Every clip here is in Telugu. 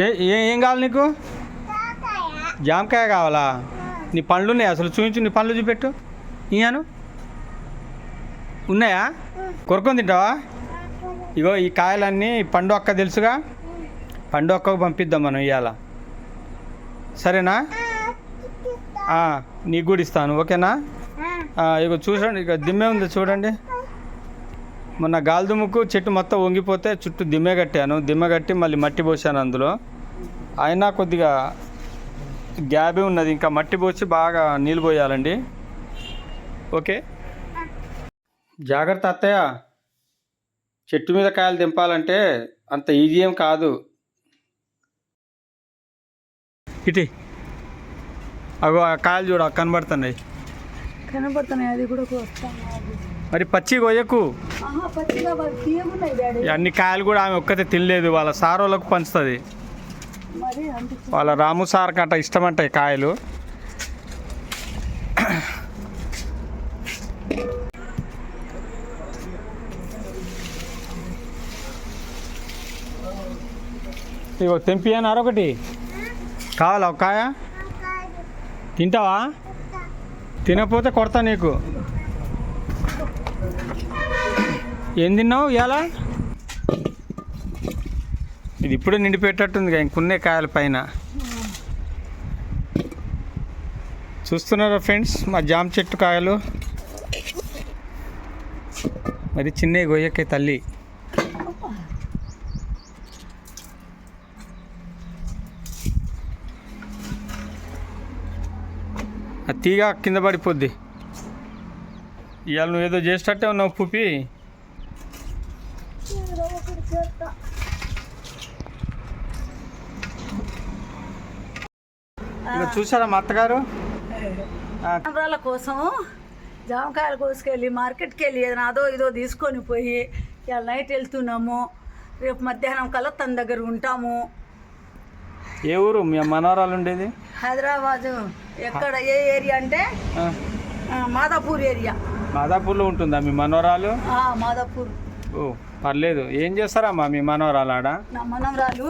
చే- ఏ- ఏం కావాలి నీకు? జామకాయ కావాలా? నీ పండ్లు ఉన్నాయి అసలు చూపించు నీ పండ్లు చూపెట్టు. ఇయ్యాను. ఉన్నాయా? కొరుకొని తింటావా? ఇగో ఈ కాయలన్నీ పండు అక్క తెలుసుగా? పండు అక్కకు పంపిద్దాం మనం ఇవాళ సరేనా? నీకు కూడా ఇస్తాను. ఓకేనా? ఇగో చూడండి ఇక దిమ్మే ఉంది చూడండి. మొన్న గాలిదుమ్ముకు చెట్టు మొత్తం వంగిపోతే చుట్టూ దిమ్మె కట్టాను. దిమ్మె కట్టి మళ్ళీ మట్టి పోసాను అందులో. అయినా కొద్దిగా గ్యాబే ఉన్నది. ఇంకా మట్టి పోసి బాగా నీళ్ళు పోయాలండి. ఓకే? జాగ్రత్త అత్తయ్య. చెట్టు మీద కాయలు దింపాలంటే అంత ఈజీ ఏం కాదు. ఇటీ. అగో ఆ కాయలు చూడ కనబడుతున్నాయి. కనబడుతున్నాయి. అది కూడా మరి పచ్చి కొయ్యకు? అన్ని కాయలు కూడా ఆమె ఒక్కతే తినలేదు. వాళ్ళ సార్ వాళ్ళకు పంచుతుంది. వాళ్ళ రాము సార్ కట్ట ఇష్టమంటాయి కాయలు. ఇగో తెంపియనారు ఒకటి. కావాలా ఒక కాయ? తింటావా? తినకపోతే కొడతా నీకు. ఏం తిన్నావు ఇవాళ ఇది ఇప్పుడే నిండిపెట్టట్టుంది ఇంకున్నే కాయల పైన. చూస్తున్నారా ఫ్రెండ్స్ మా జామ చెట్టు కాయలు? మరి చిన్న గొయ్యకే తల్లి. ఆ తీగ కింద పడిపోద్ది. ఇవాళ నువ్వు ఏదో చేసేటట్టే ఉన్నావు పుపి. చూసారా మా అత్తగారు? ఆ, జామకాయల జామకాయలు కోసుకెళ్ళి మార్కెట్కి వెళ్ళి ఏదైనా అదో ఇదో తీసుకొని పోయి ఇవాళ నైట్ వెళ్తున్నాము. రేపు మధ్యాహ్నం కల్లా తన దగ్గర ఉంటాము. ఏ ఊరు? మీ మనవరాలు ఉండేది? హైదరాబాదు. ఎక్కడ ఏ ఏరియా అంటే మాదాపూర్ ఏరియా. మాదాపూర్లో ఉంటుందా మీ మనవరాలు? మాదాపూర్. ఓ పర్లేదు. ఏం చేస్తారమ్మా మీ మనవరాలు ఆడ? నా మనవరాలు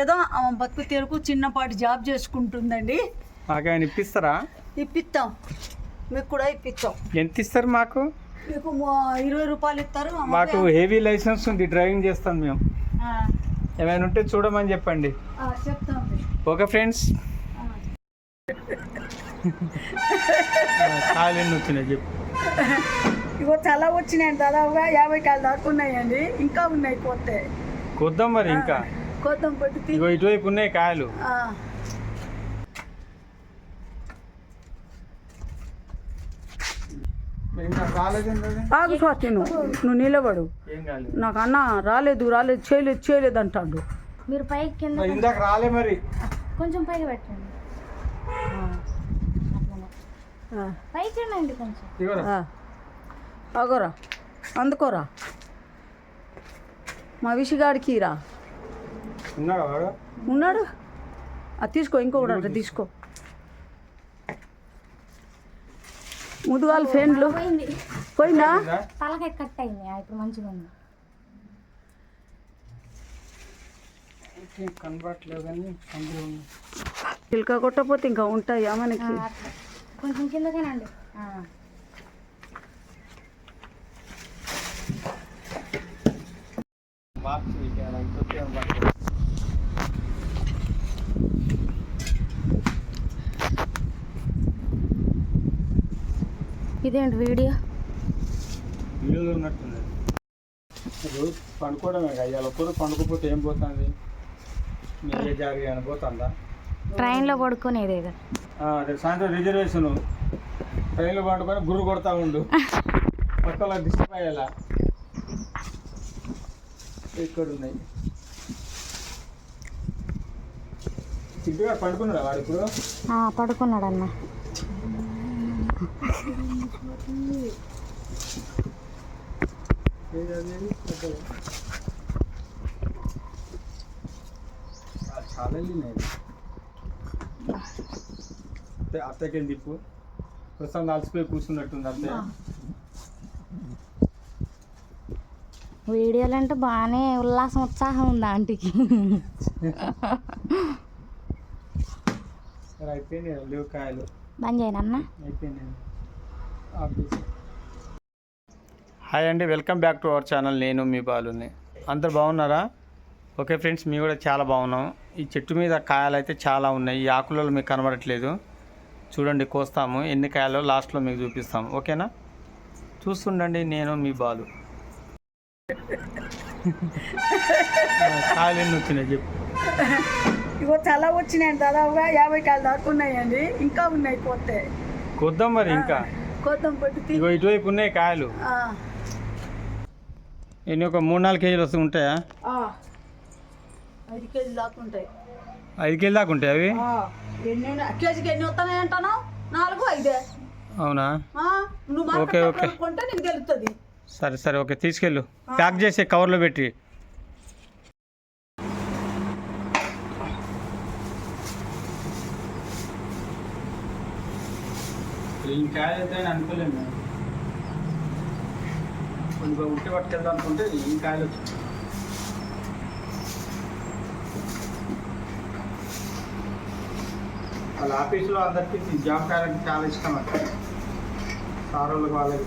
ఏదో బతుకు తెరుకు చిన్నపాటి జాబ్ చేసుకుంటుందండి. మాకేమైనా ఇప్పిస్తారా? ఇప్పిస్తాం మీకు కూడా ఇప్పిస్తాం ఎంత ఇస్తారు మాకు? మీకు ఇరవై రూపాయలు ఇస్తారు. మాకు హెవీ లైసెన్స్ ఉంది డ్రైవింగ్ చేస్తాం మేము. ఏమైనా ఉంటే చూడమని చెప్పండి. Okay friends. ఎన్ని వచ్చినాయి చెప్పు. ఇగో చాలా వచ్చినాయండి దాదాపుగా యాభై కాయలు దాకా ఉన్నాయండి. ఇంకా ఉన్నాయి కొత్త. కొద్దాం మరి ఇంకా. కొత్త పట్టి ఇగో ఇటువైపు ఉన్నాయి కాయలు ఆ, ఇంకా కాలేదండి ఆగు స్వాతి నువ్వు. నువ్వు నిలబడు. నాకు అన్న రాలేదు రాలేదు చేయలేదు చేయలేదు అంటాడు. మీరు పైకి కింద ఇందాక రాలే మరి. కొంచెం పైకి పెట్టండి. పైకి రండి కొంచెం. ఆగోరా. అందుకోరా. మా విషిగాడికి రా. ఉన్నాడా వాడు? ఉన్నాడు. అది తీసుకో ఇంకొకటి తీసుకో. ముదుగాలు ఫ్రెండ్లు పోయింది? తలకాయ కట్ అయింది. ఇప్పుడు మంచిగా ఉంది. చిలక కొట్టకపోతే ఇంకా ఉంటాయి మనకి? కొంచెం కిందకేనండి ఆ. మార్చి ఇక ఇంకొక ఏం పడలేదు. ఇదేంటి వీడియో? వీడియోలో ఉన్నట్టుంది. రోజు పండుకోవడమే కదా ఇవాళ ఒక్కరు పండుకోపోతే ఏం పోతుంది? మీ ఏ జారి అని పోతుందా? ట్రైన్లో పడుకునేది ఆ, రేపు సాయంత్రం రిజర్వేషన్. ట్రైన్లో పండుకొని గుర్రు కొడతా ఉండు. పక్కల డిస్టర్బ్ అయ్యేలా. ఇక్కడ ఉన్నాయి చిట్టుగా పండుకున్నాడా వాడు ఇప్పుడు? ఆ, పడుకున్నాడు అన్న ఏది అది? పెద్దది. ఆ, చాలా వెళ్ళినాయి అత్తే అత్తకేం తిప్పు ప్రస్తుతం అలసిపోయి కూర్చున్నట్టుంది అంతే వీడియోలు అంటే బాగానే ఉల్లాసం ఉత్సాహం ఉంది ఆంటీకి అయిపోయింది లేవు కాయలు బంద్ చేయనన్నా అయిపోయింది హాయ్ అండి welcome back to our channel. నేను మీ బాలుని. అందరు బాగున్నారా? ఓకే ఫ్రెండ్స్ మేము కూడా చాలా బాగున్నాం. ఈ చెట్టు మీద కాయలు అయితే చాలా ఉన్నాయి. ఈ ఆకులలో మీకు కనబడట్లేదు. చూడండి కోస్తాము. ఎన్ని కాయలో లాస్ట్లో మీకు చూపిస్తాము ఓకేనా? చూస్తుండండి నేను మీ బాలు. కాయలు ఎన్ని వచ్చినాయి చెప్పు. ఇగో చాలా వచ్చినాయండి దాదాపుగా యాభై కాయలు దాకా ఉన్నాయండి. ఇంకా ఉన్నాయి పోతే. కొద్దాం మరి ఇంకా. కొత్తం పట్టి ఇగో ఇటువైపు ఉన్నాయి కాయలు. ఎన్ని ఒక మూడు నాలుగు కేజీలు వస్తూ ఉంటాయా. ఐదు కేజీలు దాకా ఉంటాయి. ఐదు కేజీ దాకా ఉంటాయి అవి? ఎన్ని? కేజీకి ఎన్ని వస్తున్నాయి అంటాను? నాలుగు ఐదే. అవునా? నువ్వు ఓకే, ఓకే. కొంటే నీకు తెలుస్తుంది సరే సరే ఓకే తీసుకెళ్ళు. ప్యాక్ చేసి కవర్లో పెట్టి. అనుకోలేము కొంచెం ఉట్టి పట్టుకెళ్దాం అనుకుంటే ఈ కాయలు వాళ్ళ ఆఫీసులో అందరికీ జాబ్ కాయలకి చాలా ఇష్టం అక్కడ సార్ వాళ్ళకి వాళ్ళకి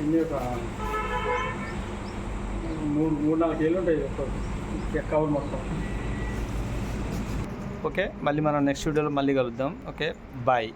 ఎన్ని ఒక మూడు మూడు నాలుగు ఏళ్ళు ఉంటాయి ఒక్క కవర్ మొత్తం. ఓకే మళ్ళీ మనం నెక్స్ట్ వీడియోలో మళ్ళీ కలుద్దాం. Okay bye